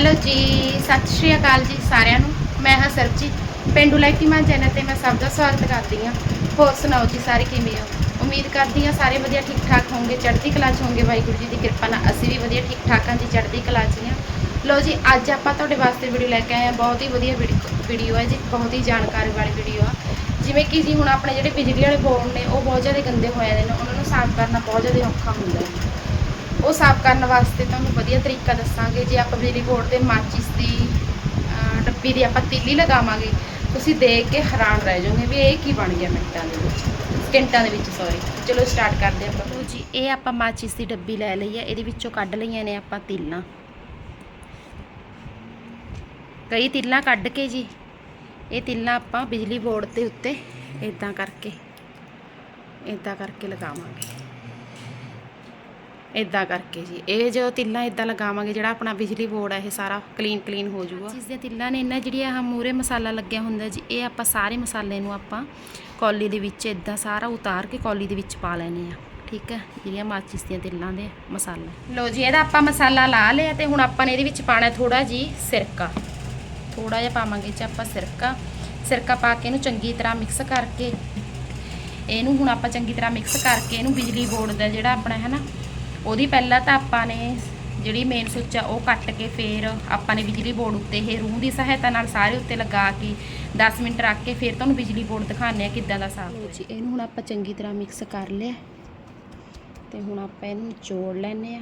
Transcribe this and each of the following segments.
Hello ਜੀ, ਸਤਿ ਸ਼੍ਰੀ ਅਕਾਲ ਜੀ ਸਾਰਿਆਂ ਨੂੰ। ਮੈਂ ਹਾਂ ਸਰਬਜੀਤ, ਪਿੰਡੂ ਲਾਈਟੀਮਾਨ ਚੈਨਲ ਤੇ ਮੈਂ ਸਭ ਦਾ ਸਵਾਗਤ ਕਰਦੀ ਹਾਂ। ਹੋਰ ਸੁਣਾਓ ਜੀ ਸਾਰੇ ਕਿਵੇਂ ਹੋ? ਉਮੀਦ ਕਰਦੀ ਹਾਂ ਸਾਰੇ ਵਧੀਆ ਠੀਕ ਠਾਕ ਹੋਵੋਗੇ ਚੜ੍ਹਦੀ ਕਲਾ 'ਚ ਹੋਵੋਗੇ ਵਾਹਿਗੁਰੂ ਜੀ ਦੀ ਕਿਰਪਾ ਨਾਲ ਅਸੀਂ ਵੀ ਵਧੀਆ ਠੀਕ ਠਾਕ ਹਾਂ ਜੀ, ਚੜ੍ਹਦੀ ਕਲਾ 'ਚ ਹਾਂ ਲੋ ਜੀ, ਅੱਜ ਆਪਾਂ ਤੁਹਾਡੇ ਵਾਸਤੇ ਵੀਡੀਓ ਲੈ ਕੇ ਆਏ ਹਾਂ। ਬਹੁਤ ਹੀ ਵਧੀਆ ਵੀਡੀਓ ਹੈ ਜੀ, ਬਹੁਤ ਹੀ ਜਾਣਕਾਰੀ ਵਾਲੀ ਵੀਡੀਓ ਆ। ਜਿਵੇਂ ਕਿ ਜੀ ਹੁਣ ਆਪਣੇ ਜਿਹੜੇ ਬਿਜਲੀ ਵਾਲੇ ਬੋਰਡ ਨੇ, ਉਹ ਬਹੁਤ ਜ਼ਿਆਦਾ ਗੰਦੇ ਹੋਏ ਨੇ, ਉਹਨਾਂ ਨੂੰ ਸਾਫ਼ ਕਰਨਾ ਬਹੁਤ ਜ਼ਿਆਦਾ ਔਖਾ ਹੁੰਦਾ ਹੈ। ਉਹ ਸਾਫ਼ ਕਰਨ ਵਾਸਤੇ ਤੁਹਾਨੂੰ ਵਧੀਆ ਤਰੀਕਾ ਦੱਸਾਂਗੇ। ਜੇ ਆਪਾਂ ਬਿਜਲੀ ਬੋਰਡ ਦੇ ਮਾਚਿਸ ਦੀ ਡੱਬੀ ਦੀ ਆਪਾਂ ਤੀਲੀ ਲਗਾਵਾਂਗੇ, ਤੁਸੀਂ ਦੇਖ ਕੇ ਹੈਰਾਨ ਰਹਿ ਜਾਓਗੇ ਵੀ ਇਹ ਕੀ ਬਣ ਗਿਆ ਮਿੰਟਾਂ ਦੇ ਵਿੱਚ, ਸਕਿੰਟਾਂ ਦੇ ਵਿੱਚ ਸੌਰੀ ਚਲੋ ਸਟਾਰਟ ਕਰਦੇ ਆਪਾਂ। ਲਓ ਜੀ, ਇਹ ਆਪਾਂ ਮਾਚਿਸ ਦੀ ਡੱਬੀ ਲੈ ਲਈ ਹੈ। ਇਹਦੇ ਵਿੱਚੋਂ ਕੱਢ ਲਈਆਂ ਨੇ ਆਪਾਂ ਤੀਲਾਂ। ਕਈ ਤੀਲਾਂ ਕੱਢ ਕੇ ਜੀ, ਇਹ ਤੀਲਾਂ ਆਪਾਂ ਬਿਜਲੀ ਬੋਰਡ ਦੇ ਉੱਤੇ ਇਦਾਂ ਕਰਕੇ ਇਦਾਂ ਕਰਕੇ ਲਗਾਵਾਂਗੇ। ਇਦਾਂ ਕਰਕੇ ਜੀ। ਇਹ ਜੋ ਤਿੱਲਾਂ ਇਦਾਂ ਲਗਾਵਾਂਗੇ, ਜਿਹੜਾ ਆਪਣਾ ਬਿਜਲੀ ਬੋਰਡ ਹੈ ਇਹ ਸਾਰਾ ਕਲੀਨ ਕਲੀਨ ਹੋ ਜਾਊਗਾ। ਜਿਸ ਦੀਆਂ ਤਿੱਲਾਂ ਨੇ ਇਹਨਾਂ ਜਿਹੜੀ ਆਹ ਮੂਰੇ ਮਸਾਲਾ ਲੱਗਿਆ ਹੁੰਦਾ ਜੀ, ਇਹ ਆਪਾਂ ਸਾਰੇ ਮਸਾਲੇ ਨੂੰ ਆਪਾਂ ਕੌਲੀ ਦੇ ਵਿੱਚ ਇਦਾਂ ਸਾਰਾ ਉਤਾਰ ਕੇ ਕੌਲੀ ਦੇ ਵਿੱਚ ਪਾ ਲੈਣੇ ਆ। ਠੀਕ ਹੈ? ਜਿਹੜੀਆਂ ਮਾਚਿਸ ਦੀਆਂ ਤਿੱਲਾਂ ਦੇ ਮਸਾਲੇ। ਲੋ ਜੀ, ਇਹਦਾ ਆਪਾਂ ਮਸਾਲਾ ਲਾ ਲਿਆ ਤੇ ਹੁਣ ਆਪਾਂ ਨੇ ਇਹਦੇ ਵਿੱਚ ਪਾਣਾ ਥੋੜਾ ਜੀ ਸਿਰਕਾ। ਥੋੜਾ ਜਿਹਾ ਪਾਵਾਂਗੇ ਚ ਆਪਾਂ ਸਿਰਕਾ। ਸਿਰਕਾ ਪਾ ਕੇ ਇਹਨੂੰ ਚੰਗੀ ਤਰ੍ਹਾਂ ਮਿਕਸ ਕਰਕੇ, ਇਹਨੂੰ ਹੁਣ ਆਪਾਂ ਚੰਗੀ ਤਰ੍ਹਾਂ ਮਿਕਸ ਕਰਕੇ ਇਹਨੂੰ ਬਿਜਲੀ ਬੋਰਡ ਦਾ ਜਿਹੜਾ ਆਪਣਾ ਹੈ ਨਾ ਉਹਦੀ ਪਹਿਲਾਂ ਤਾਂ ਆਪਾਂ ਨੇ ਜਿਹੜੀ ਮੇਨ ਸੁੱਚ ਆ ਉਹ ਕੱਟ ਕੇ ਫੇਰ ਆਪਾਂ ਨੇ ਬਿਜਲੀ ਬੋਰਡ ਉੱਤੇ ਇਹ ਰੂਹ ਦੀ ਸਹਾਇਤਾ ਨਾਲ ਸਾਰੇ ਉੱਤੇ ਲਗਾ ਕੇ 10 ਮਿੰਟ ਰੱਖ ਕੇ ਫਿਰ ਤੁਹਾਨੂੰ ਬਿਜਲੀ ਬੋਰਡ ਦਿਖਾਉਂਦੇ ਆ ਕਿੱਦਾਂ ਦਾ ਸਾਫ਼ ਹੋ ਜੀ ਇਹਨੂੰ ਹੁਣ ਆਪਾਂ ਚੰਗੀ ਤਰ੍ਹਾਂ ਮਿਕਸ ਕਰ ਲਿਆ। ਤੇ ਹੁਣ ਆਪਾਂ ਇਹਨੂੰ ਨਿਚੋੜ ਲੈਨੇ ਆ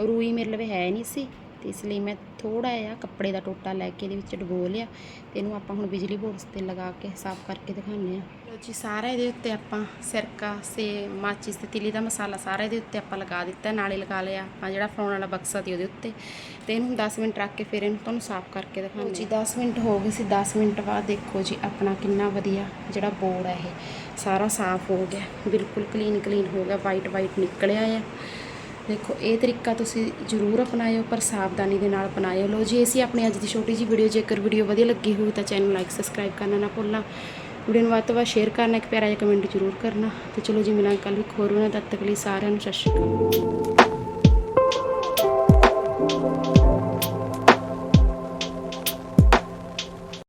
ਰੂਈ ਮੇਰੇ ਲਵੇ ਹੈ ਨਹੀਂ ਸੀ। ਤੇ ਇਸ ਲਈ ਮੈਂ ਥੋੜਾ ਜਿਹਾ ਕੱਪੜੇ ਦਾ ਟੋਟਾ ਲੈ ਕੇ ਇਹਦੇ ਵਿੱਚ ਡਬੋ ਲਿਆ ਤੇ ਇਹਨੂੰ ਆਪਾਂ ਹੁਣ ਬਿਜਲੀ ਬੋਰਡਸ ਤੇ ਲਗਾ ਕੇ ਸਾਫ਼ ਕਰਕੇ ਦਿਖਾਉਂਦੇ ਆ ਲਓ ਜੀ, ਸਾਰਾ ਇਹਦੇ ਉੱਤੇ ਆਪਾਂ ਸਿਰਕਾ ਸੇ ਮਾਚਿਸ ਤੇ ਤਿਲੀ ਦਾ ਮਸਾਲਾ ਸਾਰਾ ਇਹਦੇ ਉੱਤੇ ਆਪਾਂ ਲਗਾ ਦਿੱਤਾ। ਨਾਲੇ ਲਗਾ ਲਿਆ ਆਪਾਂ ਜਿਹੜਾ ਫਰਾਉਣ ਵਾਲਾ ਬਕਸਾ ਸੀ ਉਹਦੇ ਉੱਤੇ। ਤੇ ਇਹਨੂੰ 10 ਮਿੰਟ ਰੱਖ ਕੇ ਫਿਰ ਇਹਨੂੰ ਤੁਹਾਨੂੰ ਸਾਫ਼ ਕਰਕੇ ਦਿਖਾਉਂਦੇ ਜੀ 10 ਮਿੰਟ ਹੋ ਗਏ ਸੀ। 10 ਮਿੰਟ ਬਾਅਦ ਦੇਖੋ ਜੀ, ਆਪਣਾ ਕਿੰਨਾ ਵਧੀਆ ਜਿਹੜਾ ਬੋਰਡ ਹੈ ਇਹ। ਸਾਰਾ ਸਾਫ਼ ਹੋ ਗਿਆ। ਬਿਲਕੁਲ ਕਲੀਨ ਕਲੀਨ ਹੋ ਗਿਆ। ਵਾਈਟ ਵਾਈਟ ਨਿਕਲਿਆ ਆ। ਦੇਖੋ, ਇਹ ਤਰੀਕਾ ਤੁਸੀਂ ਜ਼ਰੂਰ ਅਪਣਾਇਓ, ਪਰ ਸਾਵਧਾਨੀ ਦੇ ਨਾਲ ਅਪਣਾਇਓ। ਲੋ ਜੀ ਇਹ ਸੀ ਆਪਣੀ ਅੱਜ ਦੀ ਛੋਟੀ ਜੀ ਵੀਡੀਓ ਜੇਕਰ ਵੀਡੀਓ ਵਧੀਆ ਲੱਗੀ ਹੋਵੇ ਤਾਂ ਚੈਨਲ ਲਾਈਕ ਸਬਸਕ੍ਰਾਈਬ ਕਰਨਾ ਨਾ ਭੁੱਲਣਾ। ਵੀਡੀਓ ਨੂੰ ਵੱਧ ਤੋਂ ਵੱਧ ਸ਼ੇਅਰ ਕਰਨਾ, ਇੱਕ ਪਿਆਰਾ ਜਿਹਾ ਕਮੈਂਟ ਜ਼ਰੂਰ ਕਰਨਾ। ਤੇ ਚਲੋ ਜੀ, ਮਿਲਾਂਗੇ ਕੱਲ੍ਹ ਇੱਕ ਹੋਰ ਉਹਨਾਂ ਤਦ ਤੱਕ ਲਈ ਸਾਰਿਆਂ ਨੂੰ ਸਤਿ ਸ਼੍ਰੀ ਅਕਾਲ।